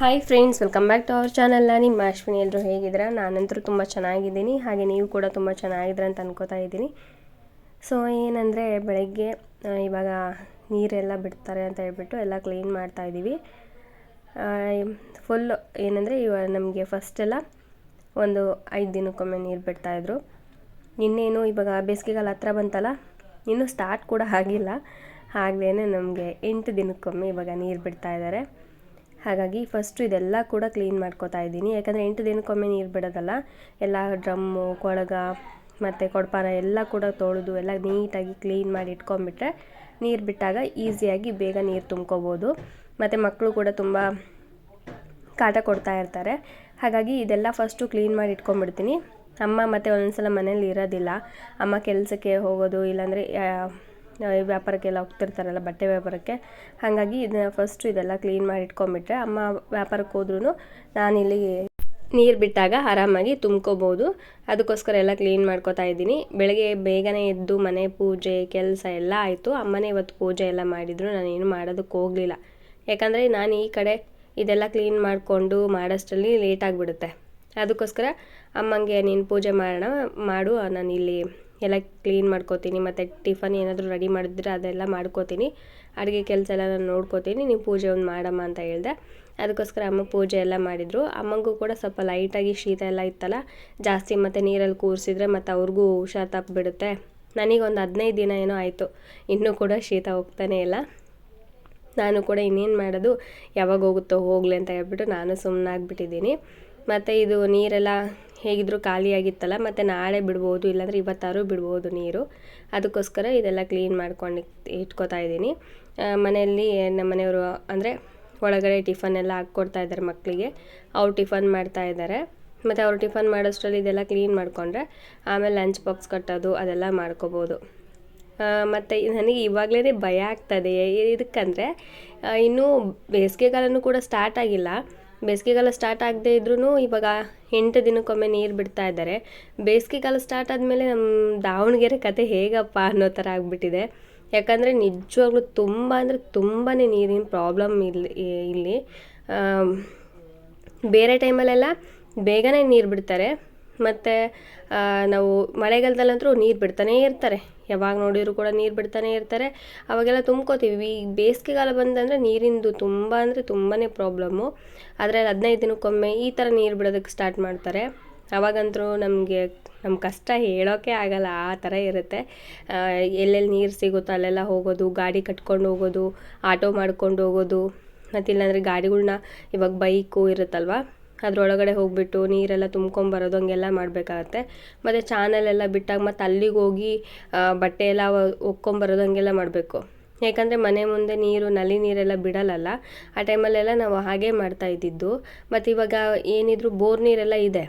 Hi friends welcome back to our ಚಾನಲ್ನ ನಿಮ್ಮ ಅಶ್ವಿನಿ. ಎಲ್ಲರೂ ಹೇಗಿದ್ದೀರಾ? ನಾನಂತರೂ ತುಂಬ ಚೆನ್ನಾಗಿದ್ದೀನಿ. ಹಾಗೆ ನೀವು ಕೂಡ ತುಂಬ ಚೆನ್ನಾಗಿದ್ದೀರ ಅಂತ ಅನ್ಕೋತಾ ಇದ್ದೀನಿ. ಸೊ ಏನಂದರೆ ಬೆಳಗ್ಗೆ ಇವಾಗ ನೀರೆಲ್ಲ ಬಿಡ್ತಾರೆ ಅಂತ ಹೇಳ್ಬಿಟ್ಟು ಎಲ್ಲ ಕ್ಲೀನ್ ಮಾಡ್ತಾ ಇದ್ದೀವಿ. ಫುಲ್ ಏನಂದರೆ ಇವಾಗ ನಮಗೆ ಫಸ್ಟೆಲ್ಲ ಒಂದು ಐದು ದಿನಕ್ಕೊಮ್ಮೆ ನೀರು ಬಿಡ್ತಾಯಿದ್ರು ಇನ್ನೇನು ಇವಾಗ ಬೇಸಿಗೆಗಾಲ ಹತ್ರ ಬಂತಲ್ಲ, ಇನ್ನೂ ಸ್ಟಾರ್ಟ್ ಕೂಡ ಆಗಿಲ್ಲ. ಹಾಗೇ ನಮಗೆ ಎಂಟು ದಿನಕ್ಕೊಮ್ಮೆ ಇವಾಗ ನೀರು ಬಿಡ್ತಾ ಇದ್ದಾರೆ. ಹಾಗಾಗಿ ಫಸ್ಟು ಇದೆಲ್ಲ ಕೂಡ ಕ್ಲೀನ್ ಮಾಡ್ಕೋತಾ ಇದ್ದೀನಿ. ಯಾಕಂದರೆ ಎಂಟು ದಿನಕ್ಕೊಮ್ಮೆ ನೀರು ಬಿಡೋದಲ್ಲ, ಎಲ್ಲ ಡ್ರಮ್ಮು, ಕೊಳಗ ಮತ್ತು ಕೊಡಪಾನ ಎಲ್ಲ ಕೂಡ ತೊಳೆದು ಎಲ್ಲ ನೀಟಾಗಿ ಕ್ಲೀನ್ ಮಾಡಿ ಇಟ್ಕೊಂಡ್ಬಿಟ್ರೆ ನೀರು ಬಿಟ್ಟಾಗ ಈಸಿಯಾಗಿ ಬೇಗ ನೀರು ತುಂಬ್ಕೋಬೋದು. ಮತ್ತು ಮಕ್ಕಳು ಕೂಡ ತುಂಬ ಕಾಟ ಕೊಡ್ತಾ ಇರ್ತಾರೆ. ಹಾಗಾಗಿ ಇದೆಲ್ಲ ಫಸ್ಟು ಕ್ಲೀನ್ ಮಾಡಿ ಇಟ್ಕೊಂಡ್ಬಿಡ್ತೀನಿ. ಅಮ್ಮ ಮತ್ತು ಒಂದೊಂದು ಸಲ ಮನೇಲಿ ಇರೋದಿಲ್ಲ. ಅಮ್ಮ ಕೆಲಸಕ್ಕೆ ಹೋಗೋದು, ಇಲ್ಲಾಂದರೆ ವ್ಯಾಪಾರಕ್ಕೆಲ್ಲ ಹೋಗ್ತಿರ್ತಾರಲ್ಲ, ಬಟ್ಟೆ ವ್ಯಾಪಾರಕ್ಕೆ. ಹಾಗಾಗಿ ಇದನ್ನ ಫಸ್ಟು ಇದೆಲ್ಲ ಕ್ಲೀನ್ ಮಾಡಿ ಇಟ್ಕೊಂಡ್ಬಿಟ್ರೆ ಅಮ್ಮ ವ್ಯಾಪಾರಕ್ಕೆ ಹೋದ್ರೂ ನಾನಿಲ್ಲಿ ನೀರು ಬಿಟ್ಟಾಗ ಆರಾಮಾಗಿ ತುಂಬ್ಕೋಬೋದು. ಅದಕ್ಕೋಸ್ಕರ ಎಲ್ಲ ಕ್ಲೀನ್ ಮಾಡ್ಕೋತಾ ಇದ್ದೀನಿ. ಬೆಳಗ್ಗೆ ಬೇಗನೆ ಎದ್ದು ಮನೆ ಪೂಜೆ, ಕೆಲಸ ಎಲ್ಲ ಆಯಿತು. ಅಮ್ಮನೇ ಇವತ್ತು ಪೂಜೆ ಎಲ್ಲ ಮಾಡಿದ್ರು. ನಾನೇನು ಮಾಡೋದಕ್ಕೆ ಹೋಗಲಿಲ್ಲ. ಯಾಕಂದರೆ ನಾನು ಈ ಕಡೆ ಇದೆಲ್ಲ ಕ್ಲೀನ್ ಮಾಡಿಕೊಂಡು ಮಾಡೋಷ್ಟರಲ್ಲಿ ಲೇಟ್ ಆಗಿಬಿಡುತ್ತೆ. ಅದಕ್ಕೋಸ್ಕರ ಅಮ್ಮಂಗೆ ನೀನು ಪೂಜೆ ಮಾಡೋಣ, ಮಾಡು. ನಾನು ಇಲ್ಲಿ ಎಲ್ಲ ಕ್ಲೀನ್ ಮಾಡ್ಕೋತೀನಿ, ಮತ್ತು ಟಿಫನ್ ಏನಾದರೂ ರೆಡಿ ಮಾಡಿದ್ರೆ ಅದೆಲ್ಲ ಮಾಡ್ಕೋತೀನಿ. ಅಡುಗೆ ಕೆಲಸ ಎಲ್ಲ ನಾನು ನೋಡ್ಕೋತೀನಿ, ನೀವು ಪೂಜೆ ಒಂದು ಮಾಡಮ್ಮ ಅಂತ ಹೇಳಿದೆ. ಅದಕ್ಕೋಸ್ಕರ ಅಮ್ಮ ಪೂಜೆ ಎಲ್ಲ ಮಾಡಿದರು. ಅಮ್ಮಂಗೂ ಕೂಡ ಸ್ವಲ್ಪ ಲೈಟಾಗಿ ಶೀತ ಎಲ್ಲ ಇತ್ತಲ್ಲ, ಜಾಸ್ತಿ ಮತ್ತು ನೀರಲ್ಲಿ ಕೂರಿಸಿದ್ರೆ ಮತ್ತು ಅವ್ರಿಗೂ ಹುಷಾರು ತಪ್ಪಿಬಿಡುತ್ತೆ. ನನಗೊಂದು ಹದಿನೈದು ದಿನ ಏನೋ ಆಯಿತು, ಇನ್ನೂ ಕೂಡ ಶೀತ ಹೋಗ್ತಾನೇ ಇಲ್ಲ. ನಾನು ಕೂಡ ಇನ್ನೇನು ಮಾಡೋದು, ಯಾವಾಗ ಹೋಗುತ್ತೋ ಹೋಗಲಿ ಅಂತ ಹೇಳ್ಬಿಟ್ಟು ನಾನು ಸುಮ್ಮನಾಗ್ಬಿಟ್ಟಿದ್ದೀನಿ ಮತ್ತು ಇದು ನೀರೆಲ್ಲ ಹೇಗಿದ್ರೂ ಖಾಲಿಯಾಗಿತ್ತಲ್ಲ ಮತ್ತು ನಾಳೆ ಬಿಡ್ಬೋದು, ಇಲ್ಲಾಂದರೆ ಇವತ್ತಾರು ಬಿಡ್ಬೋದು ನೀರು. ಅದಕ್ಕೋಸ್ಕರ ಇದೆಲ್ಲ ಕ್ಲೀನ್ ಮಾಡ್ಕೊಂಡು ಇಟ್ಕೋತಾ ಇದ್ದೀನಿ. ಮನೆಯಲ್ಲಿ ನಮ್ಮ ಮನೆಯವರು ಅಂದರೆ ಒಳಗಡೆ ಟಿಫನ್ ಎಲ್ಲ ಹಾಕ್ಕೊಡ್ತಾ ಇದ್ದಾರೆ ಮಕ್ಕಳಿಗೆ ಅವ್ರು ಟಿಫನ್ ಮಾಡ್ತಾ ಇದ್ದಾರೆ. ಮತ್ತು ಅವ್ರು ಟಿಫನ್ ಮಾಡೋಷ್ಟರಲ್ಲಿ ಇದೆಲ್ಲ ಕ್ಲೀನ್ ಮಾಡಿಕೊಂಡ್ರೆ ಆಮೇಲೆ ಲಂಚ್ ಬಾಕ್ಸ್ ಕಟ್ಟೋದು, ಅದೆಲ್ಲ ಮಾಡ್ಕೋಬೋದು. ಮತ್ತು ನನಗೆ ಇವಾಗಲೇ ಭಯ ಆಗ್ತದೆ ಇದಕ್ಕಂದರೆ ಇನ್ನೂ ಬೇಸಿಗೆಗಾಲನೂ ಕೂಡ ಸ್ಟಾರ್ಟ್ ಆಗಿಲ್ಲ. ಬೇಸಿಗೆಗಾಲ ಸ್ಟಾರ್ಟ್ ಆಗದೇ ಇದ್ರೂ ಇವಾಗ ಎಂಟು ದಿನಕ್ಕೊಮ್ಮೆ ನೀರು ಬಿಡ್ತಾ ಇದ್ದಾರೆ. ಬೇಸಿಗೆಗಾಲ ಸ್ಟಾರ್ಟ್ ಆದಮೇಲೆ ನಮ್ಮ ದಾವಣಗೆರೆ ಕತೆ ಹೇಗಪ್ಪ ಅನ್ನೋ ಥರ ಆಗಿಬಿಟ್ಟಿದೆ. ಯಾಕಂದರೆ ನಿಜವಾಗ್ಲೂ ತುಂಬ ಅಂದರೆ ತುಂಬಾ ನೀರಿನ ಪ್ರಾಬ್ಲಮ್ ಇಲ್ಲಿ. ಇಲ್ಲಿ ಬೇರೆ ಟೈಮಲ್ಲೆಲ್ಲ ಬೇಗನೆ ನೀರು ಬಿಡ್ತಾರೆ. ಮತ್ತು ನಾವು ಮಳೆಗಾಲದಲ್ಲಂತೂ ನೀರು ಬಿಡ್ತಾನೇ ಇರ್ತಾರೆ. ಯಾವಾಗ ನೋಡಿದ್ರು ಕೂಡ ನೀರು ಬಿಡ್ತಾನೆ ಇರ್ತಾರೆ. ಅವಾಗೆಲ್ಲ ತುಂಬ್ಕೋತೀವಿ. ಈ ಬೇಸಿಗೆಗಾಲ ಬಂತಂದರೆ ನೀರಿಂದು ತುಂಬ ಅಂದರೆ ತುಂಬಾ ಪ್ರಾಬ್ಲಮ್ಮು. ಆದರೆ ಹದಿನೈದು ದಿನಕ್ಕೊಮ್ಮೆ ಈ ಥರ ನೀರು ಬಿಡೋದಕ್ಕೆ ಸ್ಟಾರ್ಟ್ ಮಾಡ್ತಾರೆ. ಅವಾಗಂತೂ ನಮಗೆ ನಮ್ಮ ಕಷ್ಟ ಹೇಳೋಕ್ಕೆ ಆಗಲ್ಲ. ಆ ಥರ ಇರುತ್ತೆ. ಎಲ್ಲೆಲ್ಲಿ ನೀರು ಸಿಗುತ್ತೋ ಅಲ್ಲೆಲ್ಲ ಹೋಗೋದು, ಗಾಡಿ ಕಟ್ಕೊಂಡು ಹೋಗೋದು, ಆಟೋ ಮಾಡ್ಕೊಂಡು ಹೋಗೋದು. ಮತ್ತಿಲ್ಲಾಂದರೆ ಗಾಡಿಗಳನ್ನ ಗಾಡಿಗಳ್ನ ಇವಾಗ ಬೈಕು ಇರುತ್ತಲ್ವ? ಅದರೊಳಗಡೆ ಹೋಗ್ಬಿಟ್ಟು ನೀರೆಲ್ಲ ತುಂಬ್ಕೊಂಬರೋದು ಹಂಗೆಲ್ಲ ಮಾಡಬೇಕಾಗತ್ತೆ. ಮತ್ತು ಚಾನಲ್ ಎಲ್ಲ ಬಿಟ್ಟಾಗ ಮತ್ತು ಅಲ್ಲಿಗೆ ಹೋಗಿ ಬಟ್ಟೆ ಎಲ್ಲ ಒಕ್ಕೊಂಬರೋದು ಹಂಗೆಲ್ಲ ಮಾಡಬೇಕು. ಯಾಕಂದರೆ ಮನೆ ಮುಂದೆ ನೀರು, ನಲ್ಲಿ ನೀರೆಲ್ಲ ಬಿಡಲ್ಲಲ್ಲ. ಆ ಟೈಮಲ್ಲೆಲ್ಲ ನಾವು ಹಾಗೆ ಮಾಡ್ತಾ ಇದ್ದಿದ್ದು. ಮತ್ತು ಇವಾಗ ಏನಿದ್ರು ಬೋರ್ ನೀರೆಲ್ಲ ಇದೆ.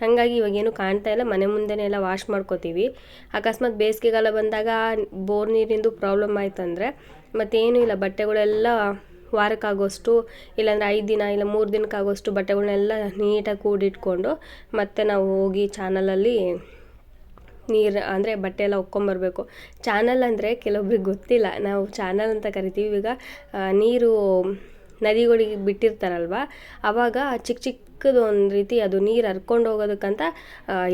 ಹಾಗಾಗಿ ಇವಾಗ ಏನು ಕಾಣ್ತಾ ಇಲ್ಲ. ಮನೆ ಮುಂದೆನೇ ಎಲ್ಲ ವಾಶ್ ಮಾಡ್ಕೋತೀವಿ. ಅಕಸ್ಮಾತ್ ಬೇಸಿಗೆಗಾಲ ಬಂದಾಗ ಬೋರ್ ನೀರಿಂದು ಪ್ರಾಬ್ಲಮ್ ಆಯ್ತಂದರೆ ಮತ್ತೇನೂ ಇಲ್ಲ. ಬಟ್ಟೆಗಳೆಲ್ಲ ವಾರಕ್ಕಾಗೋಷ್ಟು, ಇಲ್ಲಾಂದರೆ ಐದು ದಿನ ಇಲ್ಲ ಮೂರು ದಿನಕ್ಕಾಗೋಷ್ಟು ಬಟ್ಟೆಗಳನ್ನೆಲ್ಲ ನೀಟಾಗಿ ಕೂಡಿಟ್ಕೊಂಡು ಮತ್ತೆ ನಾವು ಹೋಗಿ ಚಾನಲಲ್ಲಿ ನೀರು, ಅಂದರೆ ಬಟ್ಟೆ ಎಲ್ಲ ಒಕ್ಕೊಂಬರ್ಬೇಕು. ಚಾನಲ್ ಅಂದರೆ ಕೆಲವೊಬ್ರಿಗೆ ಗೊತ್ತಿಲ್ಲ. ನಾವು ಚಾನಲ್ ಅಂತ ಕರಿತೀವಿ. ಈಗ ನೀರು ನದಿಗಳಿಗೆ ಬಿಟ್ಟಿರ್ತಾರಲ್ವ ಆವಾಗ ಚಿಕ್ಕ ಚಿಕ್ಕದು ಒಂದು ರೀತಿ ಅದು ನೀರು ಹರ್ಕೊಂಡು ಹೋಗೋದಕ್ಕಂತ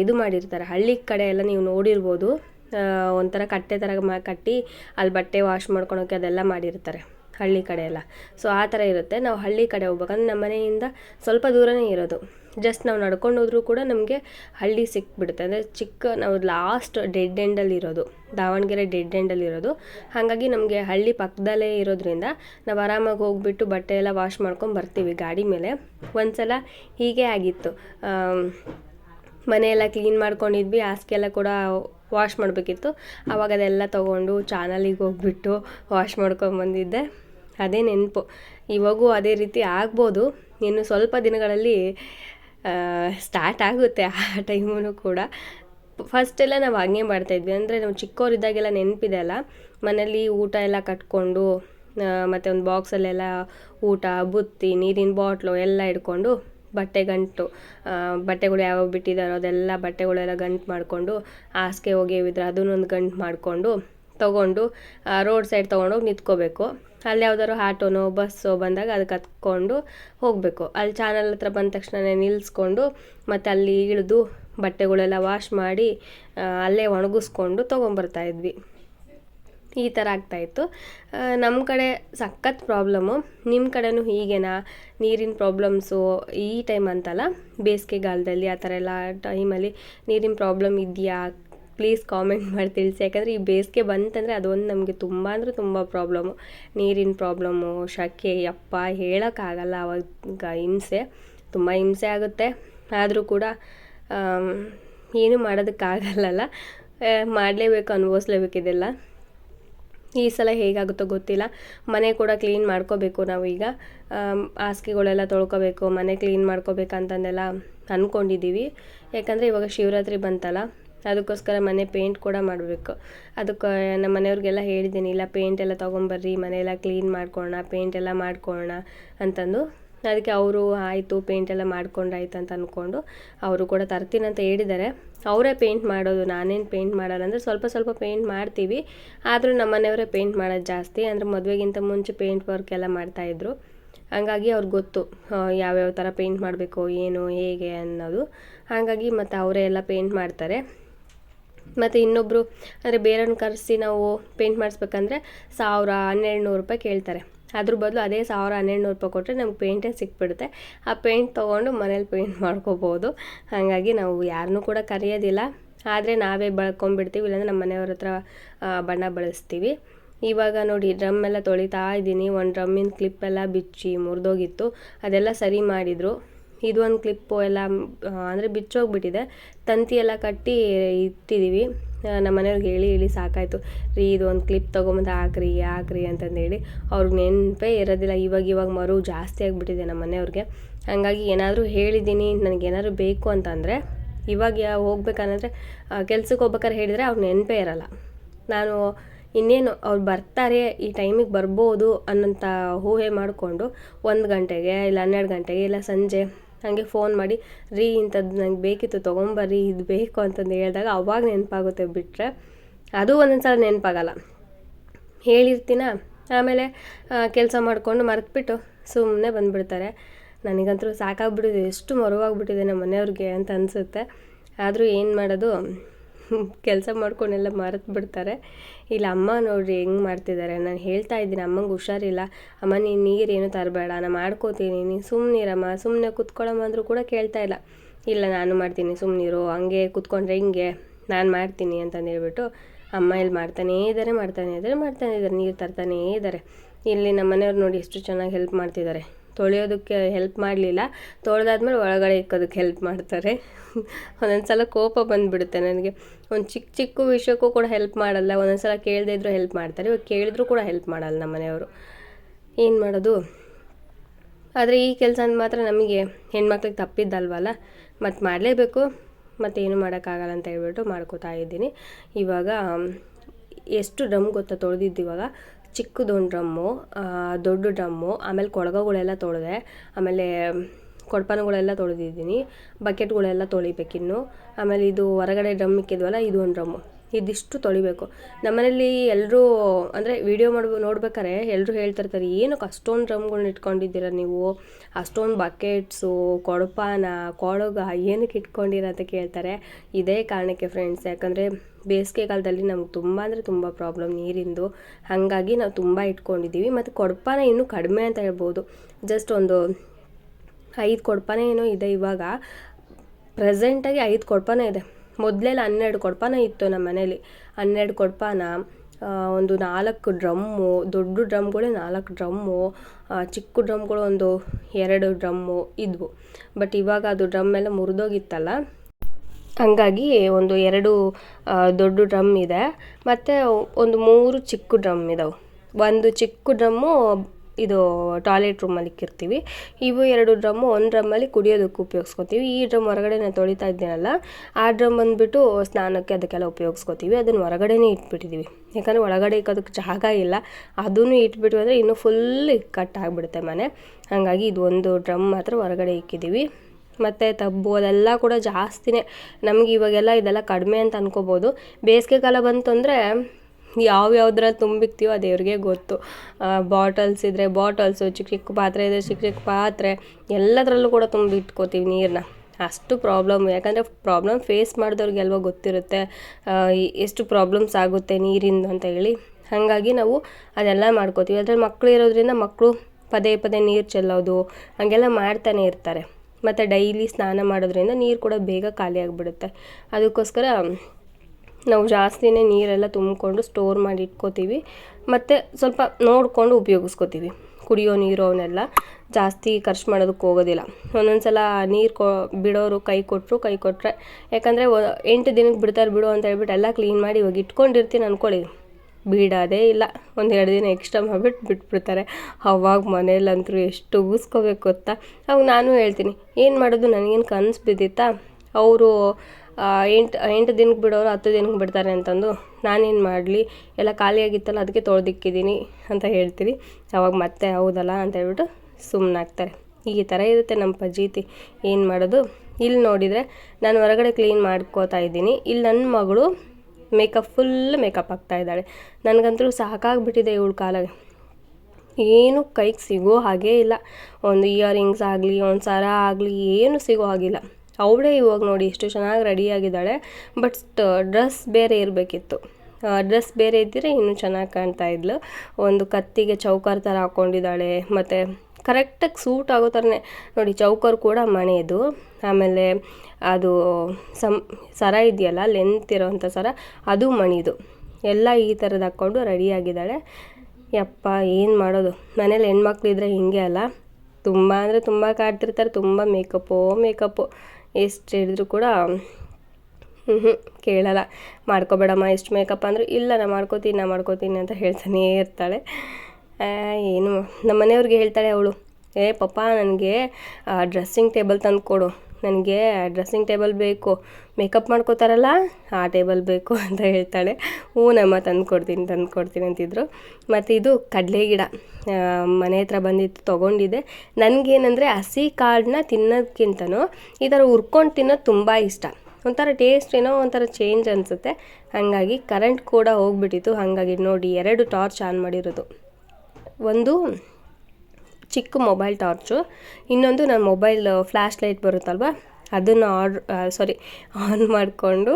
ಇದು ಮಾಡಿರ್ತಾರೆ. ಹಳ್ಳಿ ಕಡೆ ಎಲ್ಲ ನೀವು ನೋಡಿರ್ಬೋದು. ಒಂಥರ ಕಟ್ಟೆ ಥರ ಮಾ, ಕಟ್ಟಿ ಅಲ್ಲಿ ಬಟ್ಟೆ ವಾಶ್ ಮಾಡ್ಕೊಳೋಕೆ ಅದೆಲ್ಲ ಮಾಡಿರ್ತಾರೆ. ಹಳ್ಳಿ ಕಡೆ ಎಲ್ಲ. ಸೊ ಆ ಥರ ಇರುತ್ತೆ. ನಾವು ಹಳ್ಳಿ ಕಡೆ ಹೋಗ್ಬೇಕಂದ್ರೆ ನಮ್ಮ ಮನೆಯಿಂದ ಸ್ವಲ್ಪ ದೂರನೇ ಇರೋದು. ಜಸ್ಟ್ ನಾವು ನಡ್ಕೊಂಡು ಹೋದ್ರೂ ಕೂಡ ನಮಗೆ ಹಳ್ಳಿ ಸಿಕ್ಬಿಡುತ್ತೆ. ಅಂದರೆ ಚಿಕ್ಕ, ನಾವು ಲಾಸ್ಟ್ ಡೆಡ್ ಎಂಡಲ್ಲಿ ಇರೋದು. ದಾವಣಗೆರೆ ಡೆಡ್ ಎಂಡಲ್ಲಿ ಇರೋದು. ಹಾಗಾಗಿ ನಮಗೆ ಹಳ್ಳಿ ಪಕ್ಕದಲ್ಲೇ ಇರೋದ್ರಿಂದ ನಾವು ಆರಾಮಾಗಿ ಹೋಗ್ಬಿಟ್ಟು ಬಟ್ಟೆ ಎಲ್ಲ ವಾಶ್ ಮಾಡ್ಕೊಂಡು ಬರ್ತೀವಿ ಗಾಡಿ ಮೇಲೆ. ಒಂದ್ಸಲ ಹೀಗೆ ಆಗಿತ್ತು. ಮನೆಯೆಲ್ಲ ಕ್ಲೀನ್ ಮಾಡ್ಕೊಂಡಿದ್ವಿ. ಹಾಸಿಗೆ ಎಲ್ಲ ಕೂಡ ವಾಶ್ ಮಾಡಬೇಕಿತ್ತು. ಆವಾಗ ಅದೆಲ್ಲ ತೊಗೊಂಡು ಚಾನಲಿಗೆ ಹೋಗ್ಬಿಟ್ಟು ವಾಶ್ ಮಾಡ್ಕೊಂಬಂದಿದ್ದೆ ಅದೇ ನೆನಪು. ಇವಾಗೂ ಅದೇ ರೀತಿ ಆಗ್ಬೋದು. ಇನ್ನು ಸ್ವಲ್ಪ ದಿನಗಳಲ್ಲಿ ಸ್ಟಾರ್ಟ್ ಆಗುತ್ತೆ ಆ ಟೈಮೂ ಕೂಡ. ಫಸ್ಟೆಲ್ಲ ನಾವು ಹಂಗೆ ಮಾಡ್ತಾಯಿದ್ವಿ ಅಂದರೆ ನಾವು ಚಿಕ್ಕವರಿದ್ದಾಗೆಲ್ಲ ನೆನಪಿದೆ ಅಲ್ಲ? ಮನೇಲಿ ಊಟ ಎಲ್ಲ ಕಟ್ಕೊಂಡು ಮತ್ತು ಒಂದು ಬಾಕ್ಸಲ್ಲೆಲ್ಲ ಊಟ, ಬುತ್ತಿ, ನೀರಿನ ಬಾಟ್ಲು ಎಲ್ಲ ಇಟ್ಕೊಂಡು ಬಟ್ಟೆ ಗಂಟು ಬಟ್ಟೆಗಳು ಯಾವಾಗ ಬಿಟ್ಟಿದ್ದಾರೋ ಅದೆಲ್ಲ ಬಟ್ಟೆಗಳೆಲ್ಲ ಗಂಟು ಮಾಡಿಕೊಂಡು, ಹಾಸಿಗೆ ಒಗೆಯೋವಿದ್ರೆ ಅದನ್ನೊಂದು ಗಂಟು ಮಾಡಿಕೊಂಡು ತೊಗೊಂಡು ರೋಡ್ ಸೈಡ್ ತೊಗೊಂಡೋಗಿ ನಿಂತ್ಕೋಬೇಕು. ಅಲ್ಲಿ ಯಾವ್ದಾದ್ರು ಆಟೋನೋ, ಬಸ್ಸೋ ಬಂದಾಗ ಅದಕ್ಕೆ ಹತ್ಕೊಂಡು ಹೋಗಬೇಕು. ಅಲ್ಲಿ ಚಾನಲ್ ಹತ್ರ ಬಂದ ತಕ್ಷಣನೇ ನಿಲ್ಲಿಸ್ಕೊಂಡು ಮತ್ತು ಅಲ್ಲಿ ಇಳಿದು ಬಟ್ಟೆಗಳೆಲ್ಲ ವಾಶ್ ಮಾಡಿ ಅಲ್ಲೇ ಒಣಗಿಸ್ಕೊಂಡು ತೊಗೊಂಬರ್ತಾ ಇದ್ವಿ. ಈ ಥರ ಆಗ್ತಾಯಿತ್ತು ನಮ್ಮ ಕಡೆ ಸಖತ್ ಪ್ರಾಬ್ಲಮ್ಮು ನಿಮ್ಮ ಕಡೆನೂ ಹೀಗೇನಾ? ನೀರಿನ ಪ್ರಾಬ್ಲಮ್ಸು ಈ ಟೈಮ್ ಅಂತಲ್ಲ? ಬೇಸಿಗೆಗಾಲದಲ್ಲಿ ಆ ಥರ ಎಲ್ಲ ಟೈಮಲ್ಲಿ ನೀರಿನ ಪ್ರಾಬ್ಲಮ್ ಇದೆಯಾ? ಪ್ಲೀಸ್ ಕಾಮೆಂಟ್ ಮಾಡಿ ತಿಳಿಸಿ. ಯಾಕಂದರೆ ಈ ಬೇಸಿಗೆ ಬಂತಂದರೆ ಅದೊಂದು ನಮಗೆ ತುಂಬ ಅಂದರೆ ತುಂಬ ಪ್ರಾಬ್ಲಮ್ಮು ನೀರಿನ ಪ್ರಾಬ್ಲಮ್ಮು ಶಕೆ ಅಪ್ಪ ಹೇಳೋಕ್ಕಾಗಲ್ಲ ಅವಾಗ ಹಿಂಸೆ. ತುಂಬ ಹಿಂಸೆ ಆಗುತ್ತೆ. ಆದರೂ ಕೂಡ ಏನು ಮಾಡೋದಕ್ಕಾಗಲ್ಲಲ್ಲ. ಮಾಡಲೇಬೇಕು, ಅನುಭವಿಸ್ಲೇಬೇಕು ಇದೆಲ್ಲ. ಈ ಸಲ ಹೇಗಾಗುತ್ತೋ ಗೊತ್ತಿಲ್ಲ. ಮನೆ ಕೂಡ ಕ್ಲೀನ್ ಮಾಡ್ಕೋಬೇಕು ನಾವು ಈಗ. ಹಾಸಿಗೆಗಳೆಲ್ಲ ತೊಳ್ಕೊಬೇಕು, ಮನೆ ಕ್ಲೀನ್ ಮಾಡ್ಕೋಬೇಕಂತಂದೆಲ್ಲ ಅಂದ್ಕೊಂಡಿದ್ದೀವಿ ಯಾಕಂದರೆ ಇವಾಗ ಶಿವರಾತ್ರಿ ಬಂತಲ್ಲ. ಅದಕ್ಕೋಸ್ಕರ ಮನೆ ಪೇಂಟ್ ಕೂಡ ಮಾಡಬೇಕು. ಅದಕ್ಕೆ ನಮ್ಮ ಮನೆಯವ್ರಿಗೆಲ್ಲ ಹೇಳಿದ್ದೀನಿ, ಇಲ್ಲ ಪೇಂಟ್ ಎಲ್ಲ ತೊಗೊಂಬರ್ರಿ, ಮನೆಯೆಲ್ಲ ಕ್ಲೀನ್ ಮಾಡ್ಕೊಳ್ಳೋಣ ಪೇಂಟ್ ಎಲ್ಲ ಮಾಡ್ಕೊಳ್ಳೋಣ ಅಂತಂದು. ಅದಕ್ಕೆ ಅವರು ಆಯಿತು ಪೇಂಟ್ ಎಲ್ಲ ಮಾಡ್ಕೊಂಡ್ರಾಯ್ತು ಅಂತ ಅಂದ್ಕೊಂಡು ಅವರು ಕೂಡ ತರ್ತೀನಿ ಅಂತ ಹೇಳಿದ್ದಾರೆ. ಅವರೇ ಪೇಂಟ್ ಮಾಡೋದು, ನಾನೇನು ಪೇಂಟ್ ಮಾಡಲ್ಲ ಅಂದರೆ ಸ್ವಲ್ಪ ಸ್ವಲ್ಪ ಪೇಂಟ್ ಮಾಡ್ತೀವಿ. ಆದರೂ ನಮ್ಮ ಮನೆಯವರೇ ಪೇಂಟ್ ಮಾಡೋದು ಜಾಸ್ತಿ, ಅಂದರೆ ಮದುವೆಗಿಂತ ಮುಂಚೆ ಪೇಂಟ್ ವರ್ಕ್ ಎಲ್ಲ ಮಾಡ್ತಾಯಿದ್ರು ಹಂಗಾಗಿ ಅವ್ರಿಗೆ ಗೊತ್ತು ಯಾವ್ಯಾವ ಥರ ಪೇಂಟ್ ಮಾಡಬೇಕು, ಏನು, ಹೇಗೆ ಅನ್ನೋದು. ಹಾಗಾಗಿ ಮತ್ತು ಅವರೇ ಎಲ್ಲ ಪೇಂಟ್ ಮಾಡ್ತಾರೆ. ಮತ್ತು ಇನ್ನೊಬ್ಬರು ಅಂದರೆ ಬೇರೆಯವ್ರನ್ನ ಕರೆಸಿ ನಾವು ಪೇಂಟ್ ಮಾಡಿಸ್ಬೇಕಂದ್ರೆ ಸಾವಿರ ಹನ್ನೆರಡು ನೂರು ರೂಪಾಯಿ ಕೇಳ್ತಾರೆ. ಅದ್ರ ಬದಲು ಅದೇ ಸಾವಿರ ಹನ್ನೆರಡು ನೂರು ರೂಪಾಯಿ ಕೊಟ್ಟರೆ ನಮ್ಗೆ ಪೇಂಟೇ ಸಿಕ್ಬಿಡುತ್ತೆ. ಆ ಪೇಂಟ್ ತೊಗೊಂಡು ಮನೇಲಿ ಪೇಂಟ್ ಮಾಡ್ಕೋಬೋದು. ಹಾಗಾಗಿ ನಾವು ಯಾರನ್ನೂ ಕೂಡ ಕರೆಯೋದಿಲ್ಲ. ಆದರೆ ನಾವೇ ಬಳ್ಕೊಂಡ್ಬಿಡ್ತೀವಿ ಇಲ್ಲಾಂದರೆ ನಮ್ಮ ಮನೆಯವ್ರ ಹತ್ರ ಬಣ್ಣ ಬಳಸ್ತೀವಿ. ಇವಾಗ ನೋಡಿ, ಡ್ರಮ್ ಎಲ್ಲ ತೊಳಿತಾ ಇದ್ದೀನಿ. ಒಂದು ಡ್ರಮ್ಮಿನ ಕ್ಲಿಪ್ಪೆಲ್ಲ ಬಿಚ್ಚಿ ಮುರಿದೋಗಿತ್ತು. ಅದೆಲ್ಲ ಸರಿ ಮಾಡಿದರು. ಇದು ಒಂದು ಕ್ಲಿಪ್ಪು ಎಲ್ಲ ಅಂದರೆ ಬಿಚ್ಚೋಗ್ಬಿಟ್ಟಿದೆ. ತಂತಿ ಎಲ್ಲ ಕಟ್ಟಿ ಇಟ್ಟಿದ್ದೀವಿ ನಮ್ಮ ಮನೆಯವ್ರಿಗೆ ಹೇಳಿ ಹೇಳಿ ಸಾಕಾಯಿತು. ರೀ, ಇದು ಒಂದು ಕ್ಲಿಪ್ ತೊಗೊಂಬಂದು ಹಾಕ್ರಿ ಹಾಕ್ರಿ ಅಂತಂದೇಳಿ ಅವ್ರಿಗೆ ನೆನಪೇ ಇರೋದಿಲ್ಲ. ಇವಾಗ ಇವಾಗ ಮರು ಜಾಸ್ತಿ ಆಗಿಬಿಟ್ಟಿದೆ ನಮ್ಮ ಮನೆಯವ್ರಿಗೆ. ಹಾಗಾಗಿ ಏನಾದರೂ ಹೇಳಿದ್ದೀನಿ, ನನಗೆ ಏನಾದರೂ ಬೇಕು ಅಂತಂದರೆ, ಇವಾಗ ಹೋಗ್ಬೇಕಂದ್ರೆ ಕೆಲ್ಸಕ್ಕೆ ಹೋಗ್ಬೇಕಾದ್ರೆ ಹೇಳಿದರೆ ಅವ್ರು ನೆನಪೇ ಇರಲ್ಲ. ನಾನು ಇನ್ನೇನು ಅವ್ರು ಬರ್ತಾರೆ, ಈ ಟೈಮಿಗೆ ಬರ್ಬೋದು ಅನ್ನೋಂಥ ಊಹೆ ಮಾಡಿಕೊಂಡು, ಒಂದು ಗಂಟೆಗೆ ಇಲ್ಲ ಹನ್ನೆರಡು ಗಂಟೆಗೆ ಇಲ್ಲ ಸಂಜೆ ಹಾಗೆ ಫೋನ್ ಮಾಡಿ, ರೀ ಇಂಥದ್ದು ನಂಗೆ ಬೇಕಿತ್ತು, ತೊಗೊಂಬರ್ರಿ, ಇದು ಬೇಕು ಅಂತಂದು ಹೇಳಿದಾಗ ಅವಾಗ ನೆನಪಾಗುತ್ತೆ ಬಿಟ್ಟರೆ ಅದು ಒಂದೊಂದು ಸಲ ನೆನಪಾಗಲ್ಲ. ಹೇಳಿರ್ತೀನ? ಆಮೇಲೆ ಕೆಲಸ ಮಾಡಿಕೊಂಡು ಮರೆತುಬಿಟ್ಟು ಸುಮ್ಮನೆ ಬಂದುಬಿಡ್ತಾರೆ. ನನಗಂತೂ ಸಾಕಾಗ್ಬಿಟ್ಟಿದೆ, ಎಷ್ಟು ಮರುವಾಗ್ಬಿಟ್ಟಿದೆ ನಮ್ಮ ಮನೆಯವ್ರಿಗೆ ಅಂತ ಅನಿಸುತ್ತೆ. ಆದರೂ ಏನು ಮಾಡೋದು? ಕೆಲಸ ಮಾಡ್ಕೊಂಡೆಲ್ಲ ಮರೆತು ಬಿಡ್ತಾರೆ. ಇಲ್ಲ, ಅಮ್ಮ ನೋಡ್ರಿ ಹೆಂಗೆ ಮಾಡ್ತಿದ್ದಾರೆ? ನಾನು ಹೇಳ್ತಾ ಇದ್ದೀನಿ, ಅಮ್ಮಂಗೆ ಹುಷಾರಿಲ್ಲ. ಅಮ್ಮ, ನೀನು ನೀರೇನು ತರಬೇಡ ನಾನು ಮಾಡ್ಕೋತೀನಿ. ನೀನು ಸುಮ್ಮನಿರಮ್ಮ ಸುಮ್ಮನೆ ಕುತ್ಕೊಳ್ಳಮ್ಮ ಅಂದರೂ ಕೂಡ ಕೇಳ್ತಾ ಇಲ್ಲ. ಇಲ್ಲ, ನಾನು ಮಾಡ್ತೀನಿ ಸುಮ್ಮನಿರು ಹಂಗೆ ಕುತ್ಕೊಂಡ್ರೆ ಹಿಂಗೆ, ನಾನು ಮಾಡ್ತೀನಿ ಅಂತಂದು ಹೇಳ್ಬಿಟ್ಟು ಅಮ್ಮ ಇಲ್ಲಿ ಮಾಡ್ತಾನೇ ಇದ್ದಾರೆ ಮಾಡ್ತಾನೇ ಇದ್ದಾರೆ ಮಾಡ್ತಾನೇ ಇದ್ದಾರೆ ನೀರು ತರ್ತಾನೇ ಇದ್ದಾರೆ ಇಲ್ಲಿ ನಮ್ಮ ಮನೆಯವ್ರು ನೋಡಿ ಎಷ್ಟು ಚೆನ್ನಾಗಿ ಹೆಲ್ಪ್ ಮಾಡ್ತಿದ್ದಾರೆ. ತೊಳೆಯೋದಕ್ಕೆ ಹೆಲ್ಪ್ ಮಾಡಲಿಲ್ಲ. ತೊಳೆದಾದ್ಮೇಲೆ ಒಳಗಡೆ ಇಕ್ಕೋದಕ್ಕೆ ಹೆಲ್ಪ್ ಮಾಡ್ತಾರೆ. ಒಂದೊಂದು ಸಲ ಕೋಪ ಬಂದುಬಿಡುತ್ತೆ ನನಗೆ. ಒಂದು ಚಿಕ್ಕ ಚಿಕ್ಕ ವಿಷಯಕ್ಕೂ ಕೂಡ ಹೆಲ್ಪ್ ಮಾಡಲ್ಲ. ಒಂದೊಂದು ಸಲ ಕೇಳದೇ ಇದ್ದರೂ ಹೆಲ್ಪ್ ಮಾಡ್ತಾರೆ. ಇವಾಗ ಕೇಳಿದ್ರು ಕೂಡ ಹೆಲ್ಪ್ ಮಾಡಲ್ಲ ನಮ್ಮ ಮನೆಯವರು. ಏನು ಮಾಡೋದು? ಆದರೆ ಈ ಕೆಲಸ ಮಾತ್ರ ನಮಗೆ ಹೆಣ್ಮಕ್ಳಿಗೆ ತಪ್ಪಿದ್ದಲ್ವಲ್ಲ? ಮತ್ತು ಮಾಡಲೇಬೇಕು. ಮತ್ತು ಏನು ಮಾಡೋಕ್ಕಾಗಲ್ಲ ಅಂತ ಹೇಳ್ಬಿಟ್ಟು ಮಾಡ್ಕೋತಾ ಇದ್ದೀನಿ. ಇವಾಗ, ಎಷ್ಟು ಡ್ರಮ್ ಗೊತ್ತಾ ತೊಳೆದಿದ್ದು ಇವಾಗ? ಚಿಕ್ಕದೊಂದು ಡ್ರಮ್ಮು ದೊಡ್ಡ ಡ್ರಮ್ಮು, ಆಮೇಲೆ ಕೊಳಗಗಳೆಲ್ಲ ತೊಳೆದೆ. ಆಮೇಲೆ ಕೊಡಪಾನಗಳೆಲ್ಲ ತೊಳೆದಿದ್ದೀನಿ. ಬಕೆಟ್ಗಳೆಲ್ಲ ತೊಳಿಬೇಕಿನ್ನು. ಆಮೇಲೆ ಇದು ಹೊರಗಡೆ ಡ್ರಮ್ ಇಕ್ಕಿದ್ವಲ್ಲ, ಇದು ಒಂದು ಡ್ರಮ್ಮು. ಇದಿಷ್ಟು ತೊಳಿಬೇಕು. ನಮ್ಮನೇಲಿ ಎಲ್ಲರೂ ಅಂದರೆ ವಿಡಿಯೋ ಮಾಡ್ ನೋಡ್ಬೇಕಾರೆ ಎಲ್ಲರೂ ಹೇಳ್ತಿರ್ತಾರೆ ಏನಕ್ಕೆ ಅಷ್ಟೊಂದು ಡ್ರಮ್ಗಳ್ನ ಇಟ್ಕೊಂಡಿದ್ದೀರ ನೀವು? ಅಷ್ಟೊಂದು ಬಕೆಟ್ಸು ಕೊಡಪಾನ ಕೊಳಗ ಏನಕ್ಕೆ ಇಟ್ಕೊಂಡಿರ ಅಂತ ಕೇಳ್ತಾರೆ. ಇದೇ ಕಾರಣಕ್ಕೆ ಫ್ರೆಂಡ್ಸ್ ಯಾಕಂದರೆ ಬೇಸಿಗೆ ಕಾಲದಲ್ಲಿ ನಮ್ಗೆ ತುಂಬ ಅಂದರೆ ತುಂಬ ಪ್ರಾಬ್ಲಮ್ ನೀರಿಂದು. ಹಾಗಾಗಿ ನಾವು ತುಂಬ ಇಟ್ಕೊಂಡಿದ್ದೀವಿ. ಮತ್ತು ಕೊಡಪಾನ ಇನ್ನೂ ಕಡಿಮೆ ಅಂತ ಹೇಳ್ಬೋದು. ಜಸ್ಟ್ ಒಂದು ಐದು ಕೊಡಪಾನ ಏನೋ ಇದೆ ಇವಾಗ. ಪ್ರೆಸೆಂಟಾಗಿ ಐದು ಕೊಡಪಾನ ಇದೆ. ಮೊದಲೆಲ್ಲ ಹನ್ನೆರಡು ಕೊಡಪಾನ ಇತ್ತು ನಮ್ಮ ಮನೇಲಿ. ಹನ್ನೆರಡು ಕೊಡಪಾನ ಒಂದು ನಾಲ್ಕು ಡ್ರಮ್ಮು, ದೊಡ್ಡ ಡ್ರಮ್ಗಳೇ ನಾಲ್ಕು ಡ್ರಮ್ಮು ಚಿಕ್ಕ ಡ್ರಮ್ಗಳು ಒಂದು ಎರಡು ಡ್ರಮ್ಮು ಇದ್ವು. ಬಟ್ ಇವಾಗ ಅದು ಡ್ರಮ್ ಎಲ್ಲ ಮುರಿದೋಗಿತ್ತಲ್ಲ. ಹಂಗಾಗಿ ಒಂದು ಎರಡು ದೊಡ್ಡ ಡ್ರಮ್ ಇದೆ. ಮತ್ತು ಒಂದು ಮೂರು ಚಿಕ್ಕ ಡ್ರಮ್ ಇದಾವೆ. ಒಂದು ಚಿಕ್ಕ ಡ್ರಮ್ಮು ಇದು ಟಾಯ್ಲೆಟ್ ರೂಮಲ್ಲಿ ಇಕ್ಕಿರ್ತೀವಿ. ಇವು ಎರಡು ಡ್ರಮ್ಮು, ಒಂದು ಡ್ರಮ್ಮಲ್ಲಿ ಕುಡಿಯೋದಕ್ಕೆ ಉಪಯೋಗಿಸ್ಕೊತೀವಿ. ಈ ಡ್ರಮ್ ಹೊರಗಡೆ ನಾನು ತೊಳಿತಾ ಇದ್ದೀನಲ್ಲ, ಆ ಡ್ರಮ್ ಬಂದುಬಿಟ್ಟು ಸ್ನಾನಕ್ಕೆ ಅದಕ್ಕೆಲ್ಲ ಉಪಯೋಗಿಸ್ಕೊತೀವಿ. ಅದನ್ನು ಹೊರಗಡೆನೇ ಇಟ್ಬಿಟ್ಟಿದ್ದೀವಿ. ಯಾಕಂದರೆ ಒಳಗಡೆ ಇಕ್ಕೋದಕ್ಕೆ ಜಾಗ ಇಲ್ಲ. ಅದನ್ನು ಇಟ್ಬಿಟ್ಟು ಅಂದರೆ ಇನ್ನೂ ಫುಲ್ ಆಗಿಬಿಡುತ್ತೆ ಮನೆ. ಹಾಗಾಗಿ ಇದು ಒಂದು ಡ್ರಮ್ ಮಾತ್ರ ಹೊರಗಡೆ ಇಕ್ಕಿದ್ದೀವಿ. ಮತ್ತು ತಬ್ಬು, ಅದೆಲ್ಲ ಕೂಡ ಜಾಸ್ತಿನೇ. ನಮಗೆ ಇವಾಗೆಲ್ಲ ಇದೆಲ್ಲ ಕಡಿಮೆ ಅಂತ ಅನ್ಕೋಬೋದು. ಬೇಸಿಗೆ ಕಾಲ ಬಂತು ಅಂದರೆ ಯಾವ ಯಾವ್ದ್ರಲ್ಲಿ ತುಂಬಿಕ್ತೀವೋ ಆ ದೇವ್ರಿಗೆ ಗೊತ್ತು. ಬಾಟಲ್ಸ್ ಇದ್ದರೆ ಬಾಟಲ್ಸು ಚಿಕ್ಕ ಚಿಕ್ಕ ಪಾತ್ರೆ ಇದ್ದರೆ ಚಿಕ್ಕ ಚಿಕ್ಕ ಪಾತ್ರೆ, ಎಲ್ಲದರಲ್ಲೂ ಕೂಡ ತುಂಬಿ ಇಟ್ಕೋತೀವಿ ನೀರನ್ನ ಅಷ್ಟು ಪ್ರಾಬ್ಲಮ್ ಯಾಕಂದರೆ ಪ್ರಾಬ್ಲಮ್ ಫೇಸ್ ಮಾಡಿದವ್ರಿಗೆಲ್ವ ಗೊತ್ತಿರುತ್ತೆ. ಎಷ್ಟು ಪ್ರಾಬ್ಲಮ್ಸ್ ಆಗುತ್ತೆ ನೀರಿಂದು ಅಂತ ಹೇಳಿ. ಹಾಗಾಗಿ ನಾವು ಅದೆಲ್ಲ ಮಾಡ್ಕೋತೀವಿ. ಅದರಲ್ಲಿ ಮಕ್ಕಳು ಇರೋದ್ರಿಂದ ಮಕ್ಕಳು ಪದೇ ಪದೇ ನೀರು ಚೆಲ್ಲೋದು, ಹಾಗೆಲ್ಲ ಮಾಡ್ತಾನೆ ಇರ್ತಾರೆ. ಮತ್ತು ಡೈಲಿ ಸ್ನಾನ ಮಾಡೋದ್ರಿಂದ ನೀರು ಕೂಡ ಬೇಗ ಖಾಲಿ ಆಗಿಬಿಡುತ್ತೆ. ಅದಕ್ಕೋಸ್ಕರ ನಾವು ಜಾಸ್ತಿನೇ ನೀರೆಲ್ಲ ತುಂಬಿಕೊಂಡು ಸ್ಟೋರ್ ಮಾಡಿ ಇಟ್ಕೋತೀವಿ. ಮತ್ತು ಸ್ವಲ್ಪ ನೋಡಿಕೊಂಡು ಉಪಯೋಗಿಸ್ಕೋತೀವಿ. ಕುಡಿಯೋ ನೀರು ಅವನ್ನೆಲ್ಲ ಜಾಸ್ತಿ ಖರ್ಚು ಮಾಡೋದಕ್ಕೆ ಹೋಗೋದಿಲ್ಲ. ಒಂದೊಂದು ಸಲ ನೀರು ಕೊ, ಬಿಡೋರು ಕೈ ಕೊಟ್ಟರು ಕೈ ಕೊಟ್ಟರೆ ಯಾಕಂದರೆ ಎಂಟು ದಿನಕ್ಕೆ ಬಿಡ್ತಾರೆ ಬಿಡು ಅಂತ ಹೇಳ್ಬಿಟ್ಟು ಎಲ್ಲ ಕ್ಲೀನ್ ಮಾಡಿ ಇವಾಗ ಇಟ್ಕೊಂಡಿರ್ತೀನಿ ಅಂದ್ಕೊಳ್ಳಿ ಬಿಡೋದೇ ಇಲ್ಲ. ಒಂದು ಎರಡು ದಿನ ಎಕ್ಸ್ಟ್ರಾ ಮಾಡಿಬಿಟ್ಟು ಬಿಟ್ಬಿಡ್ತಾರೆ. ಅವಾಗ ಮನೇಲಂತರೂ ಎಷ್ಟು ಉಗಿಸ್ಕೋಬೇಕು ಗೊತ್ತಾ? ಅವಾಗ ನಾನು ಹೇಳ್ತೀನಿ, ಏನು ಮಾಡೋದು? ನನಗೇನು ಕನಸು ಬಿದ್ದಿತ್ತಾ? ಅವರು ಎಂಟು ಎಂಟು ದಿನಕ್ಕೆ ಬಿಡೋರು ಹತ್ತು ದಿನಕ್ಕೆ ಬಿಡ್ತಾರೆ ಅಂತಂದು ನಾನೇನು ಮಾಡಲಿ, ಎಲ್ಲ ಖಾಲಿಯಾಗಿತ್ತಲ್ಲ ಅದಕ್ಕೆ ತೊಳೆದಿಕ್ಕಿದ್ದೀನಿ ಅಂತ ಹೇಳ್ತೀನಿ ಅವಾಗ ಮತ್ತೆ ಹೌದಲ್ಲ ಅಂತ ಹೇಳ್ಬಿಟ್ಟು ಸುಮ್ಮನಾಗ್ತಾರೆ ಈ ಥರ ಇರುತ್ತೆ ನಮ್ಮ ಪಜೀತಿ. ಏನು ಮಾಡೋದು? ಇಲ್ಲಿ ನೋಡಿದರೆ ನಾನು ಹೊರಗಡೆ ಕ್ಲೀನ್ ಮಾಡ್ಕೋತಾ ಇದ್ದೀನಿ. ಇಲ್ಲಿ ನನ್ನ ಮಗಳು ಮೇಕಪ್ ಫುಲ್ ಮೇಕಪ್ ಆಗ್ತಾ ಇದ್ದಾಳೆ. ನನಗಂತೂ ಸಾಕಾಗ್ಬಿಟ್ಟಿದೆ ಇವಳು ಕಾಲ. ಏನು ಕೈಗೆ ಸಿಗೋ ಹಾಗೇ ಇಲ್ಲ. ಒಂದು ಇಯರಿಂಗ್ಸ್ ಆಗಲಿ ಒಂದು ಸರ ಆಗಲಿ, ಏನು ಸಿಗೋ ಹಾಗಿಲ್ಲ. ಅವಳೇ ಇವಾಗ ನೋಡಿ ಎಷ್ಟು ಚೆನ್ನಾಗಿ ರೆಡಿಯಾಗಿದ್ದಾಳೆ ಬಟ್ ಡ್ರೆಸ್ ಬೇರೆ ಇರಬೇಕಿತ್ತು. ಡ್ರೆಸ್ ಬೇರೆ ಇದ್ದರೆ ಇನ್ನೂ ಚೆನ್ನಾಗಿ ಕಾಣ್ತಾ ಇದ್ಲು. ಒಂದು ಕತ್ತಿಗೆ ಚೌಕರ್ ಥರ ಹಾಕ್ಕೊಂಡಿದ್ದಾಳೆ ಮತ್ತು ಕರೆಕ್ಟಾಗಿ ಸೂಟ್ ಆಗೋ ಥರನೇ ನೋಡಿ ಚೌಕರ್ ಕೂಡ ಮನೆಯದು. ಆಮೇಲೆ ಅದು ಸಮ್ ಸರ ಇದೆಯಲ್ಲ ಲೆಂತ್ ಇರೋವಂಥ ಸರ, ಅದು ಮಣಿದು. ಎಲ್ಲ ಈ ಥರದ್ದು ಹಾಕ್ಕೊಂಡು ರೆಡಿಯಾಗಿದ್ದಾಳೆ ಯಪ್ಪ, ಏನು ಮಾಡೋದು? ಮನೇಲಿ ಹೆಣ್ಮಕ್ಳಿದ್ರೆ ಹಿಂಗೆ ಅಲ್ಲ? ತುಂಬ ಅಂದರೆ ತುಂಬ ಕಾಡ್ತಿರ್ತಾರೆ. ತುಂಬ ಮೇಕಪ್ಪು ಮೇಕಪ್ಪು ಎಷ್ಟು ಹೇಳಿದ್ರು ಕೂಡ ಹ್ಞೂ ಹ್ಞೂ ಕೇಳಲ್ಲ. ಮಾಡ್ಕೋಬೇಡಮ್ಮ, ಎಷ್ಟು ಮೇಕಪ್ ಅಂದರೂ, ಇಲ್ಲ, ನಾ ಮಾಡ್ಕೋತೀನಿ ನಾ ಮಾಡ್ಕೋತೀನಿ ಅಂತ ಹೇಳ್ತಾನೇ ಇರ್ತಾಳೆ. ಏನು ನಮ್ಮ ಮನೆಯವ್ರಿಗೆ ಹೇಳ್ತಾಳೆ ಅವಳು, ಏ, ಪಪ್ಪ, ನನಗೆ ಡ್ರೆಸ್ಸಿಂಗ್ ಟೇಬಲ್ ತಂದು ಕೊಡು ನನಗೆ ಡ್ರೆಸ್ಸಿಂಗ್ ಟೇಬಲ್ ಬೇಕು. ಮೇಕಪ್ ಮಾಡ್ಕೋತಾರಲ್ಲ, ಆ ಟೇಬಲ್ ಬೇಕು ಅಂತ ಹೇಳ್ತಾಳೆ. ಹ್ಞೂ ನಮ್ಮ ತಂದು ಕೊಡ್ತೀನಿ ತಂದು ಕೊಡ್ತೀನಿ ಅಂತಿದ್ರು. ಮತ್ತು ಇದು ಕಡಲೆ ಗಿಡ. ಮನೆ ಹತ್ರ ಬಂದಿತ್ತು ತೊಗೊಂಡಿದ್ದೆ. ನನಗೇನಂದರೆ ಹಸಿ ಕಾಳನ್ನ ತಿನ್ನೋದಕ್ಕಿಂತನೂ ಈ ಥರ ಹುರ್ಕೊಂಡು ತಿನ್ನೋದು ತುಂಬ ಇಷ್ಟ. ಒಂಥರ ಟೇಸ್ಟ್ ಏನೋ ಒಂಥರ ಚೇಂಜ್ ಅನಿಸುತ್ತೆ. ಹಾಗಾಗಿ ಕರೆಂಟ್ ಕೂಡ ಹೋಗ್ಬಿಟ್ಟಿತ್ತು. ಹಾಗಾಗಿ ನೋಡಿ, ಎರಡು ಟಾರ್ಚ್ ಆನ್ ಮಾಡಿರೋದು. ಒಂದು ಚಿಕ್ಕ ಮೊಬೈಲ್ ಟಾರ್ಚು. ಇನ್ನೊಂದು ನನ್ನ ಮೊಬೈಲ್ ಫ್ಲ್ಯಾಶ್ ಲೈಟ್ ಬರುತ್ತಲ್ವ? ಅದನ್ನು ಆರ್ಡ್ರ್ ಸಾರಿ ಆನ್ ಮಾಡಿಕೊಂಡು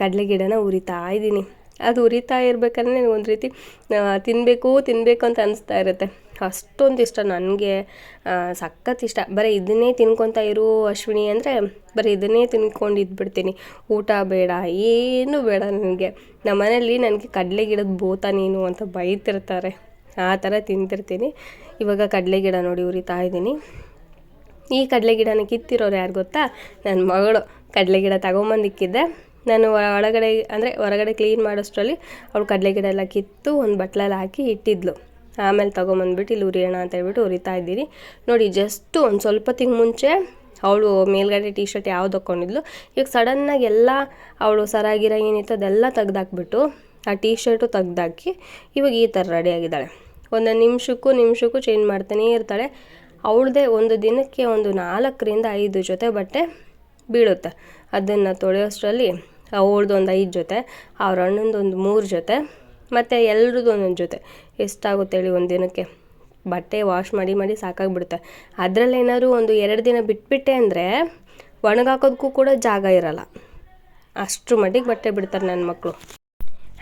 ಕಡಲೆ ಗಿಡನ ಉರಿತಾ ಇದ್ದೀನಿ. ಅದು ಉರಿತಾ ಇರಬೇಕಂದ್ರೆ ಒಂದು ರೀತಿ ತಿನ್ನಬೇಕು ತಿನ್ನಬೇಕು ಅಂತ ಅನಿಸ್ತಾ ಇರುತ್ತೆ. ಅಷ್ಟೊಂದು ಇಷ್ಟ ನನಗೆ ಸಖತ್ ಇಷ್ಟ. ಬರೀ ಇದನ್ನೇ ತಿನ್ಕೊತಾ ಇರು ಅಶ್ವಿನಿ ಅಂದರೆ, ಬರೀ ಇದನ್ನೇ ತಿನ್ಕೊಂಡು ಇದ್ಬಿಡ್ತೀನಿ ಊಟ ಬೇಡ, ಏನು ಬೇಡ ನನಗೆ. ನಮ್ಮ ಮನೇಲಿ ನನಗೆ ಕಡಲೆ ಗಿಡದ ಬೋತ ನೀನು ಅಂತ ಬೈತಿರ್ತಾರೆ. ಆ ಥರ ತಿಂತಿರ್ತೀನಿ. ಇವಾಗ ಕಡಲೆ ಗಿಡ ನೋಡಿ ಉರಿತಾ ಇದ್ದೀನಿ. ಈ ಕಡಲೆ ಗಿಡನ ಕಿತ್ತಿರೋರು ಯಾರು ಗೊತ್ತಾ? ನನ್ನ ಮಗಳು ಕಡಲೆ ಗಿಡ ತಗೊಂಬಂದಿಕ್ಕಿದ್ದೆ. ನಾನು ಒಳಗಡೆ, ಅಂದರೆ ಹೊರಗಡೆ ಕ್ಲೀನ್ ಮಾಡೋಷ್ಟರಲ್ಲಿ ಅವಳು ಕಡಲೆ ಗಿಡ ಎಲ್ಲ ಕಿತ್ತು ಒಂದು ಬಟ್ಲಲ್ಲಿ ಹಾಕಿ ಇಟ್ಟಿದ್ಲು. ಆಮೇಲೆ ತೊಗೊಂಬಂದ್ಬಿಟ್ಟು ಇಲ್ಲಿ ಉರಿಯೋಣ ಅಂತ ಹೇಳ್ಬಿಟ್ಟು ಉರಿತಾ ಇದ್ದೀನಿ ನೋಡಿ ಜಸ್ಟು ಒಂದು ಸ್ವಲ್ಪ ತಿಂಗ್ ಮುಂಚೆ ಅವಳು ಮೇಲ್ಗಡೆ ಟೀ ಶರ್ಟ್ ಯಾವ್ದು ಹಾಕ್ಕೊಂಡಿದ್ಲು ಈಗ ಸಡನ್ನಾಗಿ ಎಲ್ಲ ಅವಳು ಸರಾಗಿರ ಏನಿತ್ತು ಅದೆಲ್ಲ ತೆಗ್ದಾಕ್ಬಿಟ್ಟು ಆ ಟೀ ಶರ್ಟು ತೆಗ್ದಾಕಿ ಇವಾಗ ಈ ಥರ ರೆಡಿಯಾಗಿದ್ದಾಳೆ ಒಂದು ನಿಮಿಷಕ್ಕೂ ನಿಮಿಷಕ್ಕೂ ಚೇಂಜ್ ಮಾಡ್ತಾನೇ ಇರ್ತಾಳೆ. ಅವಳದೇ ಒಂದು ದಿನಕ್ಕೆ ಒಂದು ನಾಲ್ಕರಿಂದ ಐದು ಜೊತೆ ಬಟ್ಟೆ ಬೀಳುತ್ತೆ. ಅದನ್ನು ತೊಳೆಯೋಷ್ಟರಲ್ಲಿ ಅವಳದು ಒಂದು ಐದು ಜೊತೆ, ಅವ್ರ ಅಣ್ಣಂದು ಒಂದು ಮೂರು ಜೊತೆ, ಮತ್ತು ಎಲ್ರದ್ದು ಒಂದೊಂದು ಜೊತೆ. ಎಷ್ಟಾಗುತ್ತೆ ಹೇಳಿ ಒಂದು ದಿನಕ್ಕೆ? ಬಟ್ಟೆ ವಾಶ್ ಮಾಡಿ ಮಾಡಿ ಸಾಕಾಗ್ಬಿಡುತ್ತೆ. ಅದರಲ್ಲಿ ಏನಾದರೂ ಒಂದು ಎರಡು ದಿನ ಬಿಟ್ಬಿಟ್ಟೆ ಅಂದರೆ ಒಣಗಾಕೋದಕ್ಕೂ ಕೂಡ ಜಾಗ ಇರಲ್ಲ. ಅಷ್ಟು ಮಟ್ಟಿಗೆ ಬಟ್ಟೆ ಬಿಡ್ತಾರೆ ನನ್ನ ಮಕ್ಕಳು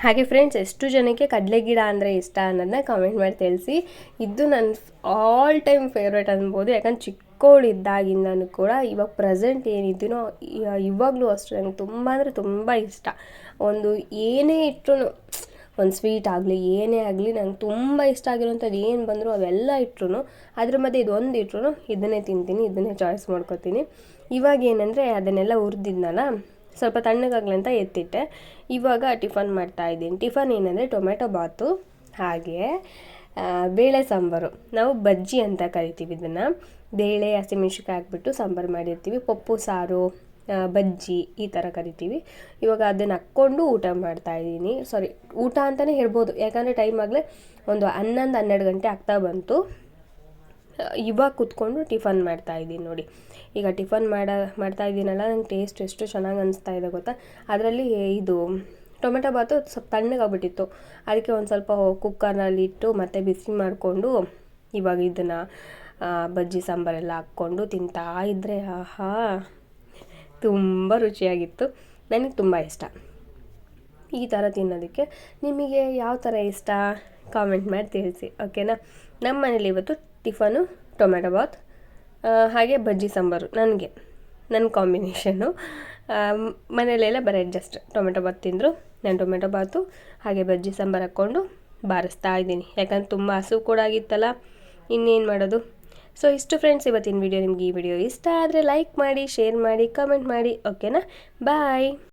ಹಾಗೆ ಫ್ರೆಂಡ್ಸ್ ಎಷ್ಟು ಜನಕ್ಕೆ ಕಡಲೆ ಗಿಡ ಅಂದರೆ ಇಷ್ಟ ಅನ್ನೋದನ್ನ ಕಮೆಂಟ್ ಮಾಡಿ ತಿಳಿಸಿ. ಇದು ನನ್ನ ಆಲ್ ಟೈಮ್ ಫೇವ್ರೇಟ್ ಅನ್ಬೋದು. ಯಾಕಂದ್ರೆ ಚಿಕ್ಕವಳಿದ್ದಾಗಿಂದನೂ ಕೂಡ ಇವಾಗ ಪ್ರೆಸೆಂಟ್ ಏನಿದ್ದೀನೋ ಇವಾಗಲೂ ಅಷ್ಟೇ. ನನಗೆ ತುಂಬ ಅಂದರೆ ತುಂಬ ಇಷ್ಟ. ಒಂದು ಏನೇ ಇಟ್ಟರು ಒಂದು ಸ್ವೀಟ್ ಆಗಲಿ, ಏನೇ ಆಗಲಿ ನಂಗೆ ತುಂಬ ಇಷ್ಟ ಆಗಿರೋಂಥದ್ದು ಏನು ಬಂದರೂ ಅವೆಲ್ಲ ಇಟ್ಟರು ಅದ್ರ ಮಧ್ಯೆ ಇದೊಂದು ಇಟ್ಟರು ಇದನ್ನೇ ತಿಂತೀನಿ, ಇದನ್ನೇ ಚಾಯ್ಸ್ ಮಾಡ್ಕೊತೀನಿ. ಇವಾಗ ಏನಂದರೆ ಅದನ್ನೆಲ್ಲ ಹುರಿದಿದ್ನಲ್ಲ ಸ್ವಲ್ಪ ತಣ್ಣಗಾಗಲಿ ಅಂತ ಎತ್ತಿಟ್ಟೆ. ಇವಾಗ ಟಿಫನ್ ಮಾಡ್ತಾ ಇದ್ದೀನಿ. ಟಿಫನ್ ಏನಂದರೆ ಟೊಮೆಟೊ ಬಾತು, ಹಾಗೆ ಬೇಳೆ ಸಾಂಬಾರು. ನಾವು ಬಜ್ಜಿ ಅಂತ ಕರಿತೀವಿ ಇದನ್ನು. ಬೇಳೆ ಹಸಿಮೆಣ್ಸಿಕಾಯಿ ಹಾಕ್ಬಿಟ್ಟು ಸಾಂಬಾರು ಮಾಡಿರ್ತೀವಿ. ಪಪ್ಪು, ಸಾರು ಬಜ್ಜಿ ಈ ಥರ ಕರಿತೀವಿ. ಇವಾಗ ಅದನ್ನು ಹಾಕ್ಕೊಂಡು ಊಟ ಮಾಡ್ತಾ ಇದ್ದೀನಿ. ಸಾರಿ ಊಟ ಅಂತಲೇ ಹೇಳ್ಬೋದು. ಯಾಕಂದರೆ ಟೈಮ್ ಆಗಲೇ ಒಂದು ಹನ್ನೊಂದು ಹನ್ನೆರಡು ಗಂಟೆ ಆಗ್ತಾ ಬಂತು. ಇವಾಗ ಕೂತ್ಕೊಂಡು ಟಿಫನ್ ಮಾಡ್ತಾ ಇದ್ದೀನಿ ನೋಡಿ. ಈಗ ಟಿಫನ್ ಮಾಡ, ಮಾಡ್ತಾ ಇದ್ದೀನಲ್ಲ, ನಂಗೆ ಟೇಸ್ಟ್ ಎಷ್ಟು ಚೆನ್ನಾಗಿ ಅನಿಸ್ತಾ ಇದೆ ಗೊತ್ತಾ? ಅದರಲ್ಲಿ ಇದು ಟೊಮೆಟೊ ಬಾತು ಸ್ವಲ್ಪ ತಣ್ಣಗಾಗ್ಬಿಟ್ಟಿತ್ತು ಅದಕ್ಕೆ ಒಂದು ಸ್ವಲ್ಪ ಕುಕ್ಕರ್ನಲ್ಲಿ ಇಟ್ಟು ಮತ್ತೆ ಬಿಸಿ ಮಾಡಿಕೊಂಡು ಇವಾಗ ಇದನ್ನು ಬಜ್ಜಿ ಸಾಂಬಾರೆಲ್ಲ ಹಾಕ್ಕೊಂಡು ತಿಂತಾ ಇದ್ದರೆ ಆಹಾ, ತುಂಬ ರುಚಿಯಾಗಿತ್ತು. ನನಗೆ ತುಂಬ ಇಷ್ಟ. ಈ ಥರ ತಿನ್ನೋದಕ್ಕೆ ನಿಮಗೆ ಯಾವ ಥರ ಇಷ್ಟ? ಕಾಮೆಂಟ್ ಮಾಡಿ ತಿಳಿಸಿ ಓಕೆನಾ ನಮ್ಮ ಮನೇಲಿ ಇವತ್ತು ಟಿಫನು ಟೊಮೆಟೊ ಬಾತ್ ಹಾಗೆ ಬಜ್ಜಿ ಸಾಂಬಾರು, ನನಗೆ ನನ್ನ ಕಾಂಬಿನೇಷನ್ನು. ಮನೆಯಲ್ಲೆಲ್ಲ ಬರೀ ಜಸ್ಟ್ ಟೊಮೆಟೊ ಬಾತ್ ತಿಂದರು, ನಾನು ಟೊಮೆಟೊ ಬಾತು, ಹಾಗೆ ಬಜ್ಜಿ ಸಾಂಬಾರು ಹಾಕ್ಕೊಂಡು ಬಾರಿಸ್ತಾ ಇದ್ದೀನಿ. ಯಾಕಂದ್ರೆ ತುಂಬ ಹಸು ಕೂಡ ಆಗಿತ್ತಲ್ಲ, ಇನ್ನೇನು ಮಾಡೋದು? ಸೊ ಇಷ್ಟು ಫ್ರೆಂಡ್ಸ್ ಇವತ್ತಿನ ವಿಡಿಯೋ ನಿಮ್ಗೆ ಈ ವಿಡಿಯೋ ಇಷ್ಟ ಆದರೆ ಲೈಕ್ ಮಾಡಿ ಶೇರ್ ಮಾಡಿ ಕಮೆಂಟ್ ಮಾಡಿ ಓಕೆನಾ ಬಾಯ್